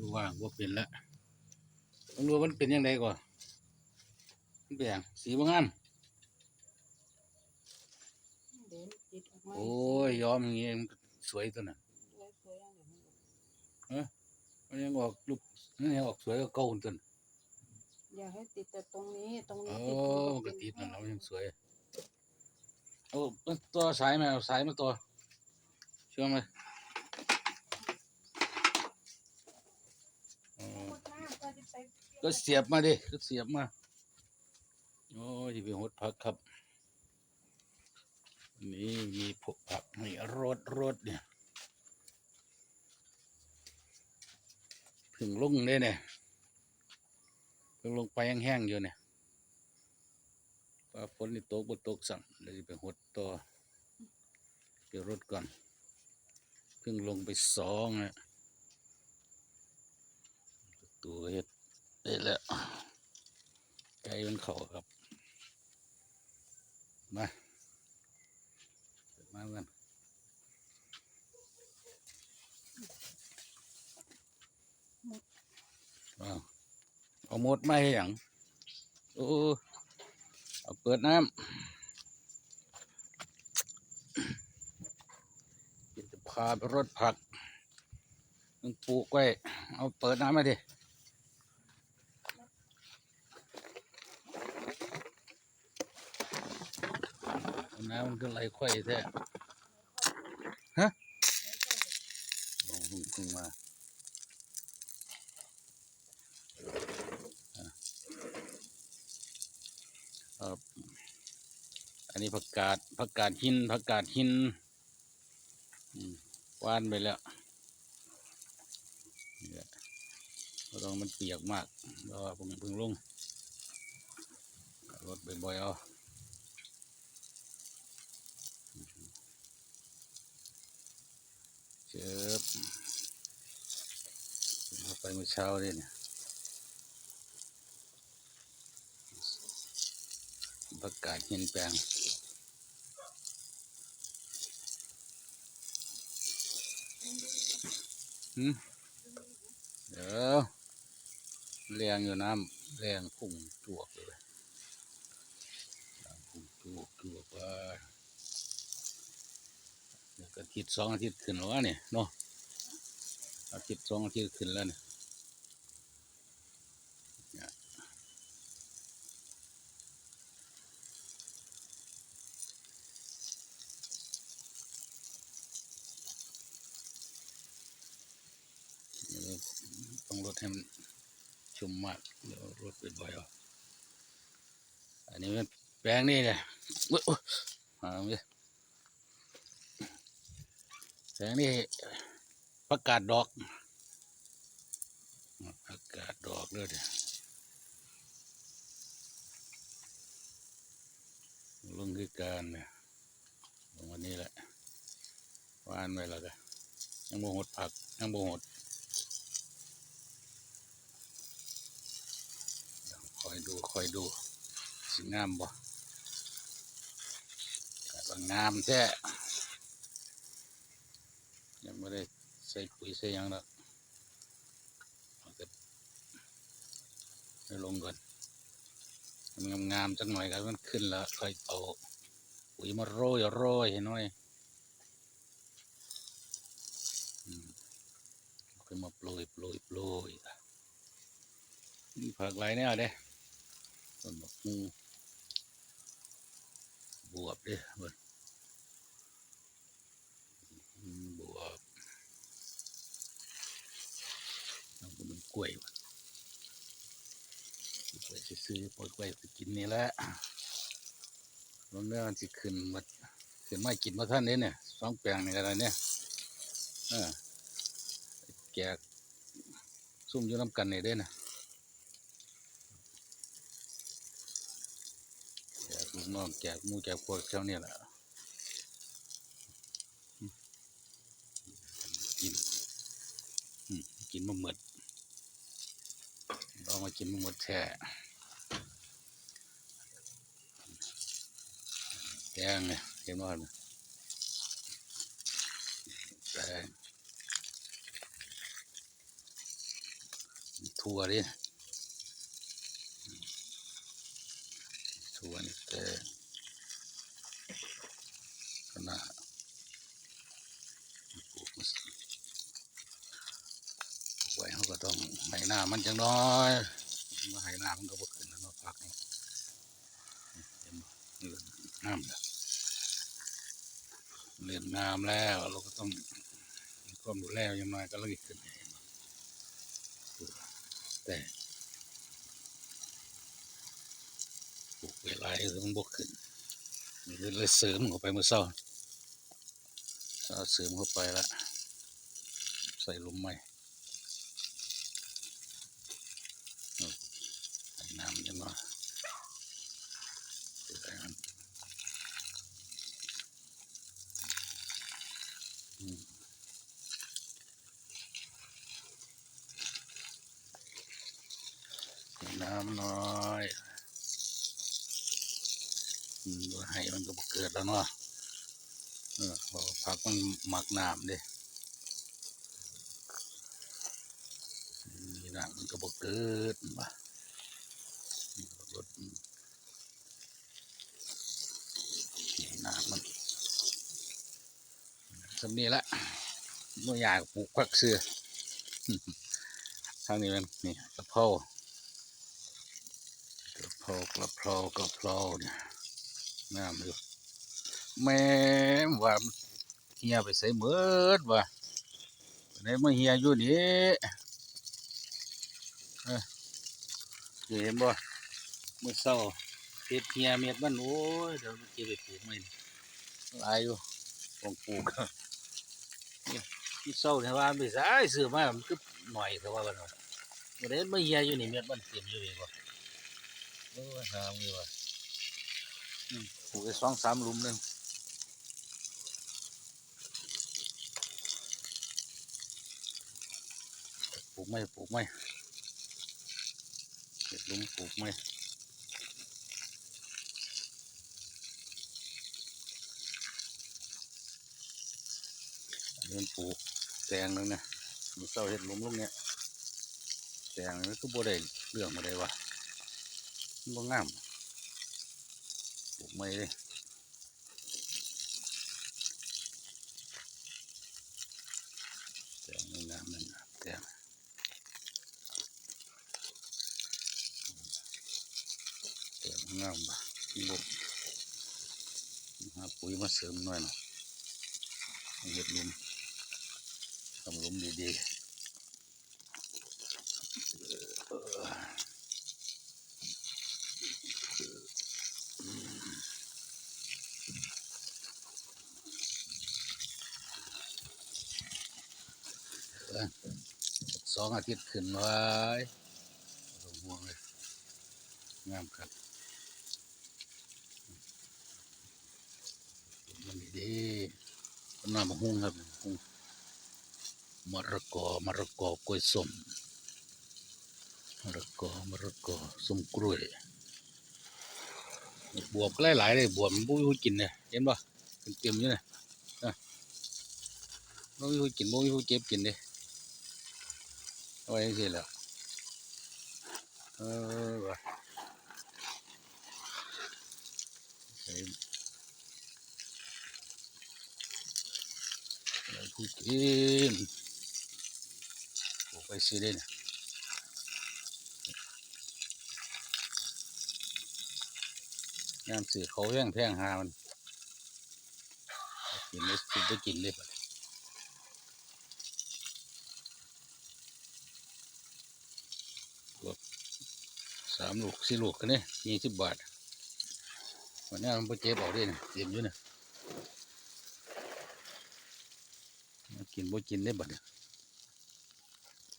ดูว่างว่าเป็นแล้วต้องดูว่ามันเป็นยังไงก่อนมันเป็นหยังสีบางอันเด่นติดออกมาโอ้ยย้อมอย่างงี้มันก็สวยตัวน่ะสวยๆอย่างเดี๋ยวมันมันยังออกลูกมันยังออกสวยกว่าเก่าตัวน่ะอย่าให้ติดแต่ตรงนี้ตรงเอนี้ติดอมันก็ติดนั่นแล้วมันยังสวยเอาเอาตัวสายมาเอาสายมาตัวเชื่อไหม ก็เสียบมาดิก็เสียบมา โอ้ยที่เป็นหดผักครับ นี่มีผกผักนี่รสรสเนี่ยเพึ่งลงได้เนี่ยเพึ่งลงไปแห้งๆอยู่เนี่ยว่าฝนนี่ตกบ่ตกสั่งเลยไปหดต่อเกี่ยวรถก่อน เพิ่งลงไปสองนะตัวเฮ็ด ได้แล้วไก่มันเขาครับ มาเปิดมากันว้าวเอาหมดมาให้หยังโอ้เอาเปิดน้ำจะพาไปรถผักต้องปลูกไว้เอาเปิดน้ำมาดิ น้ำมันก็ไหลไขว้แท้ฮะโอ้เพิ่งเพิ่งมาอะครับอันนี้ผักกาดผักกาดหินผักกาดหินว่านไปแล้วนี่แหละก็ต้องมันเปียกมากเราะว่าเพิ่งเพิ่งลงรถบ่อยๆเอา เจ็บเอาไปเมื่อเช้าเลยเนี่ยประกาศเห็นแปลงเดี๋ยวแรงอยู่น้ำแรงพุ่งจวกเลยพุ่งจวกจวกไปเดี๋ยวก็อาทิตย์สองอาทิตย์ขึ้นแล้วเนี่ยเนาะ อาทิตย์สองอาทิตย์ขึ้นแล้วเนี่ยต้องลดให้มันชุ่มมากเดี๋ยวลดไปบ่อยๆเอาอันนี้มันแปลงนี่เลยอุ๊ยมาเลยแสงนี่ ประกาศดอกประกาศดอกเลยเดี๋ยวลงคือการเนี่ยลงวันนี้แหละวานไปแล้วกันยังบ่หดผักยังบ่หดคอยดูคอยดูสิงามบ่กาดว่างามแท้ยังไม่ได้ ใส่ปุ๋ยใส่ยังหรอกเอาแต่ไปลงก่อนมันงามๆจังหน่อยครับมันขึ้นแล้วค่อยเอาปุ๋ยมาโรยโรยให้น่อยอืมค่อยมาโปรยโปรยโปรยนี่ผักไรเนี่ยเด้ต้นบักมูบวบเด้บน อืมบวบน้ำมันก ล้วยกล้วยซื้อปล่อยกล้วยไปกินนี่แหละลงเนื้อมันสิขึ้นมาขึ้นมากินมาท่านนี้เนี่ยสองแปลงนี่กันเนี่ยเออแกกซุ่มอยู่น้ำกันนี่เด้นะแกกลูกน้องแกกหมูแกกพวกเจ้าเนี่ยแหละกินกินมาหมด ลองมากินหมดแช่แกงเนี่ยเห็นว่าเนี่ยแกงถั่วดิถั่วนี่แต่นาดปลูกมันปลูกไว้เขาก็ต้องให้น้ำ มันจังน้อยมาให้น้ำมันก็บ่ขึ้นแล้วเนาะผักนี่เห็นบ่เลื่อนน้ำแล้วเลื่อนน้ำแล้วเราก็ต้องมีความดูแลย่างน้อยก็เลยขึ้นแต่ปลูกเวลาให้มันบกขึ้นนี่อเลยเสริมเข้าไปเมื่อเช้าเช้าเสริมเข้าไปละใส่ลมใหม่เอาใส่น้ำจังหน่อยเพื่อให้มันอืมใส่น้ำหน่อยอืมว่าให้มันก็บ่ เนาะเออผักมันหมักน้ำเด้มีน้ำมันก็บ่เกิดมาลดน้ำมันสำนี้ละเมื่อยากปลูกผักเสือทางนี้มันนี่กระเพรากระเพรากระเพรากระเพราเนี่ยน้ำอยู่ แม่ว่าเฮียไปใส่เมืดว่ะไหนมาเฮียอยู่นี่เอ้ยเห็นบ่เมื่อเช้าเฮ็ดเฮียเม็ดมันโอ้ยเดี๋ยวมันจะไปปลูกมันลายอยู่ต้องปลูกนี่ที่เช้าเนี่ยว่าไม่ใช่ซื้อมามันก็หน่อยแต่ว่ากันว่าวันนี้มาเฮียอยู่นี่เม็ดมันเต็มอยู่นี่บ่โอ้ยหามอยู่ว่ะปลูกไปสองสามลุมหนึง ปลู กไม่ปลูกไม่เก็บลุมปลูกไม่อันนี้มันปลูกแตงนึงเนี่ยมันเศร้าเห็ดลุมลูกเนี่ยแตงนี่ก็บ่ได้เรื่องมาได้วะมันบ่งามปลูกไม่เลยแตงนี่งามนึงงามแตง เติมงามบุกหาปุ๋ยมาเสริมหน่อยหน่อยเห็ดลุมทำลุมดีๆสองอาทิตย์ขึ้นไว้ต้องห่วงเลยงามครับมั นดีๆต้นน้ำมะฮุ่งครับมะฮุ่งมะระกอมะระกอกล้วยส้มมะระกอมะระกอส้มกล้วยบวบก็หลายๆเลยบวบมันบุ้ยกินเนี่ยเห็นป่ะเต็มๆอยู่เนี่ยนะบุ้ยกินบุ้ยเก็บกินเลยเอาไว้ยังสิแหล้วเออว่ะ ใส่ใส่ผู้ กินปลูกไปสิเด่นยามสื่อเขาแย่งแพงหามันกินได้กินได้กินเลยบัดบวกสามลูกสี่ลูกกันเนี่ยยี่สิบบาทวันนี้มันไปเจ็บออกด้วยนะเจ็บอยู่นะมา กินบ่กินได้บัดเนี่ย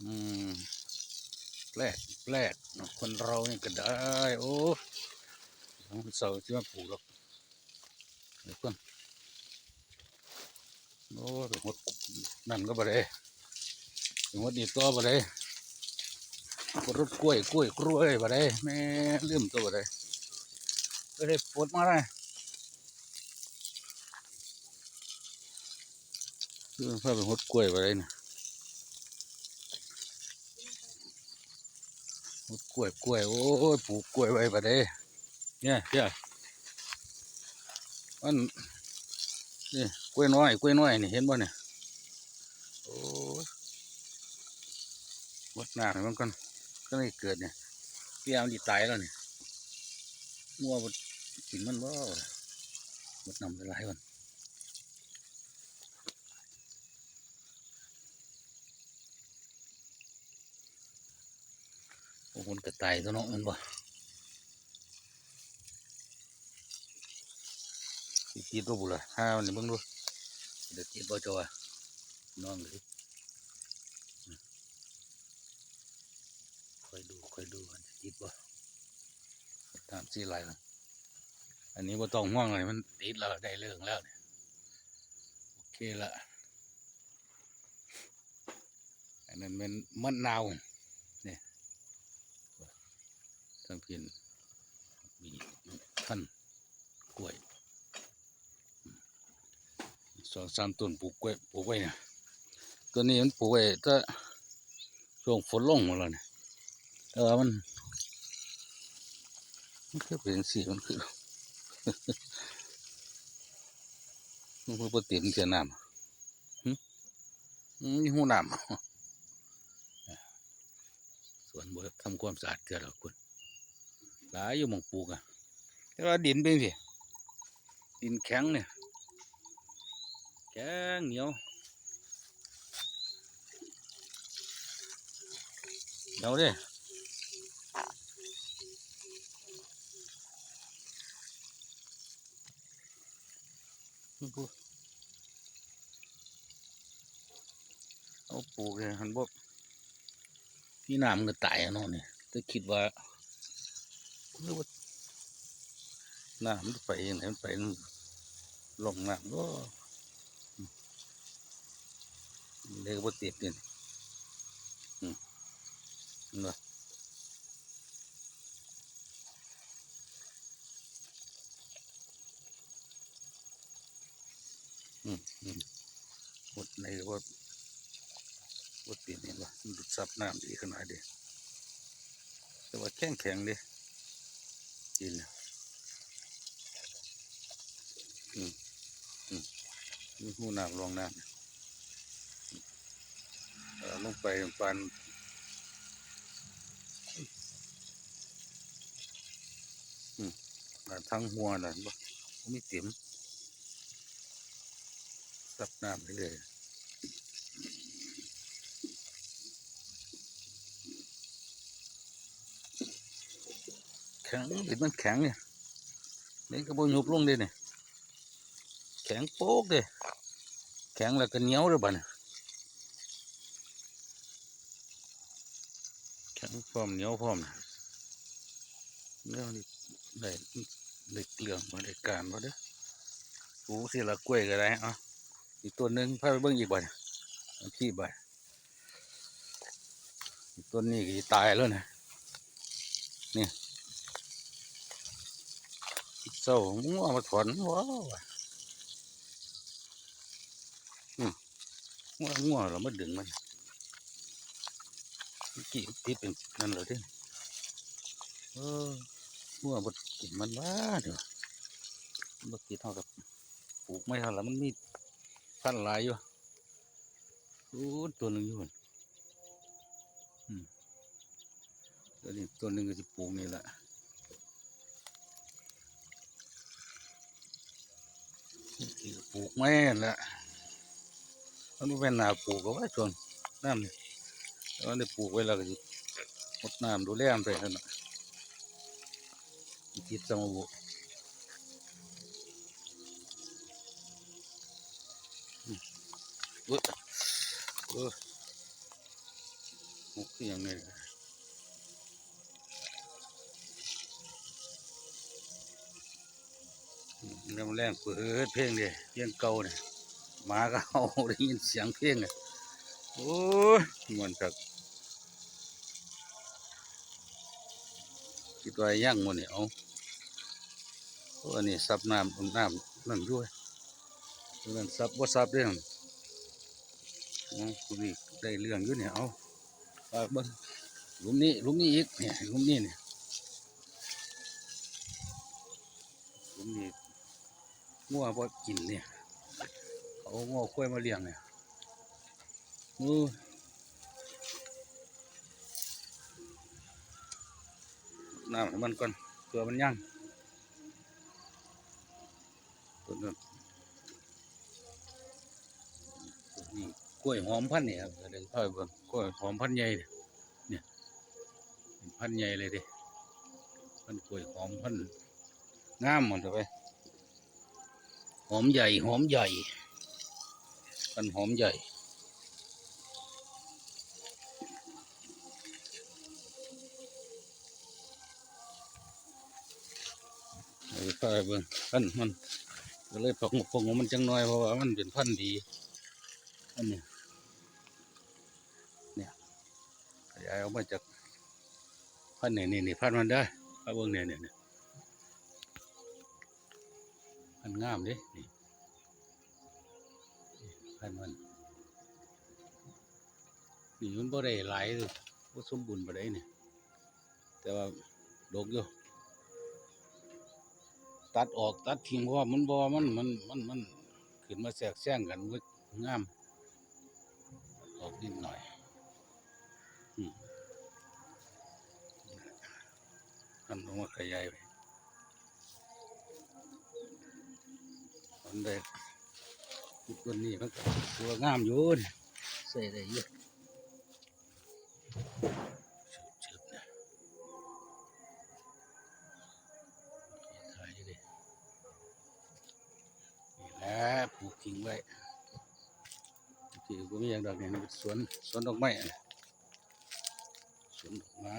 อืมแปลกแปลกนคนเรานี่ก็ได้ โอ้ของเสาที่มาปลูกหรอกเดี๋ยวก่อนโอ้ไปหดนั่นก็บ่ได้ไปหดนี่ตัวบ่ได้รถกล้วยกล้วยกล้วยบ่ได้แม่ลืมตัวบ่ได้ก็ได้ปวดมาเลยคือเพื่อไปหดกล้วยไปเลยนะโอ้ยกล้วยกล้วยโอ้ยปลูกกล้วยไว้บัดเด้เนี่ยเจ้ามันนี่กล้วยน้อยกล้วยน้อยนี่เห็นบ่เนี่ยโอ้ยหดหน้าให้มันก่อนก็เลยเกิดเนี่ยพี่เอาดีตายแล้วเนี่ยงัวกินมันบ่หมดนำไปหลายวัน โอ้มันกระต่ายตัวเนาะมันบ่สิติดตัวบุล่ะห้ามันนี่เบิ่งดูเดี๋ยวติดบ่จ้าว่าน้องเลยคอยดูคอยดูมันจะติดบ่ตามสีลายมันอันนี้บ่ต้องห่วงเลยมันติดแล้วได้เรื่องแล้วเนี่ยโอเคละอันนั้นเป็นมะนาว ทั้งเพียนมีท่านกล้วยสองสามต้นปลูกไว้ปลูกไว้เนี่ยตัวนี้มันปลูกไว้ถ้าช่วงฝนลงหมดแล้วเนี่ยแต่ว่ามันมันคือเป็นสีมันคือมันคือปเต็มเสียน้ำหึอืมนี่หูน้ำสวนบ่ทำความสะอาดเกิดหรอกคุณ หลายอยู่หมองปลูกอะแต่ว่าดินเป็นสิดินแข็งเนี่ยแข็งเหนียวเดี๋ยวดิเอาปลูกเลยหันบ่พี่น้ำก็ตายอะเนาะนี่จะคิดว่า หรือว่าน้ำมันไปยังไงมันไปลงน้ำก็เลยก็บ่ติดนี่อืมนะอืมอืมหมดในก็บ่ติดนี่ว่ะมันดูดซับน้ำดีขนาดเดียแต่ว่าแข็งแข็งเดิ กินน่ะอืมอืมมีหูน้ำรองน้ำเอ่อลงไปปันอืมอ่ทั้งหัวน่ะบ่มีเต็มซับน้ำไปเลย แข็งดินมันแข็งเนี่ยนี่ก็บ่ยุบลงเด้เนี่ยแข็งโป๊กเด้แข็งแล้วก็เหนียวเลยบัดเนี่ยแข็งพร้อมเหนียวพร้อมนะเรื่องนี้ได้ได้เรื่องมาได้การมาเด้อปูสิละกล้วยก็ได้อะอีกตัวหนึ่งพาไปเบิ่งอีกบ่เนี่ยอันที่บ่อีกต้นนี้ก็ตายแล้วนะนี่ ศร้างเอามาถอนว้าวงัวงัวเรามาดึงมันกี่ติดเป็นนั่นเลยเด้อเออหัวบดกินมันว่าเดี๋ยวบดติดเท่ากับปลูกไม่เท่าแล้วมันมีพันหลายอยู่โอ้ตัวหนึ่งอยู่อืมตัวนี้ตัวหนึ่งก็จะปลูกนี่แหละนี่ก็ป ลูกไม่นั่นแหละมันเป็นนาปลูกก็ว่าช่วงน้ำนี่แล้วได้ปลูกไว้แล้วก็สิรดน้ำดูแลมันไปนั่นน่ะติดสมบุเออเออมุกคืออย่างนี้ แรงเปิดเพลงเลยเพลงเก่าเนี่ยหมาก็เอาได้ยินเสียงเพลงเลยโอ้ยมันจากคิดว่าย่างมันเนี่ยเอาโอ้อันนี้ซับน้ำน้ำนั่นด้วยนั่นซับว่าซับเรื่องอ๋อคุณนี่ได้เรื่องอยู่เนี่ยเอาฝากบิ้งลุมนี้ลุมนี้อีกเนี่ยลุมนี้เนี่ยลุมนี้ งัวพอกินเนี่ยเขาเอางัวควายมาเลี้ยงเนี่ยอู้น้ำให้มันก่อนเพื่อมันย่างต้นนั้นนี่กล้วยหอมพันเนี่ยครับเดี๋ยวค่อยเบิ่งกล้วยหอมพันใหญ่เนี่ยพันใหญ่เลยดิพันกล้วยหอมพันงามหมดเลย หอมใหญ่ หอมใหญ่พันหอมใหญ่เออก็เบิ่งพันมันก็เลยปอกหมกปอกมันจังน้อยเพราะว่ามันเป็นพันดีอันเนี้ยเนี่ยขยายออกมาจากพันนี่นี่นี่พันมันได้พระเบิ้งเนี่ยเนี่ย งามเด้นี่พันมันนี่มันบ่ได้หลายเลยบ่สมบูรณ์บ่ได้นี่แต่ว่าดกอยู่ตัดออกตัดทิ้งเพราะว่ามันบ่มันมันมันมันขึ้นมาแทรกแซงกันมันงาม ออกนิดหน่อยทำลงมาขยายไป อันใดตัวนี้มันก็ตัวงามอยู่นี่ใส่ได้เยอะชืบๆนะขายอยู่ดินี่แหละปลูกทิ้งไว้ที่ก็มีอย่างดอกเนี่ยมันเป็นสวนสวนดอกไม้อะสวนดอกไม้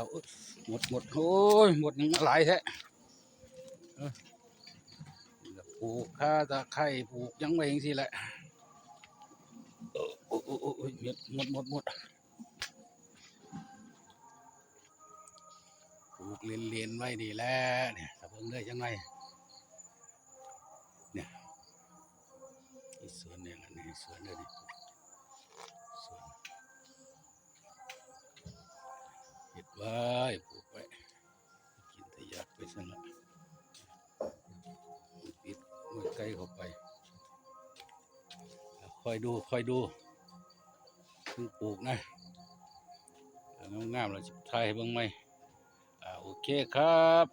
าวหมดหมดโอ้ยหมดยังหลายแท้เอ้อแล้วปลูกข้าตะไคร้ปลูกยังไว้ยังสิแหละโอ้โอ้โอ้โอ้ยหมดหมดหมดหมดปลูกเลียนๆไว้ดีแล้วเนี่ยถ้าเพิ่งได้จังไงเนี่ยสวนเนี่ยแหละนี่สวนเลย ไว้ปลูกไว้กินแต่อยากไปสนะปิดมือใกล้เข้าไปคอยดูคอยดูเพิ่งปลูกนะแล้วงามๆเราจะทายบ้างไหมโอเคครับ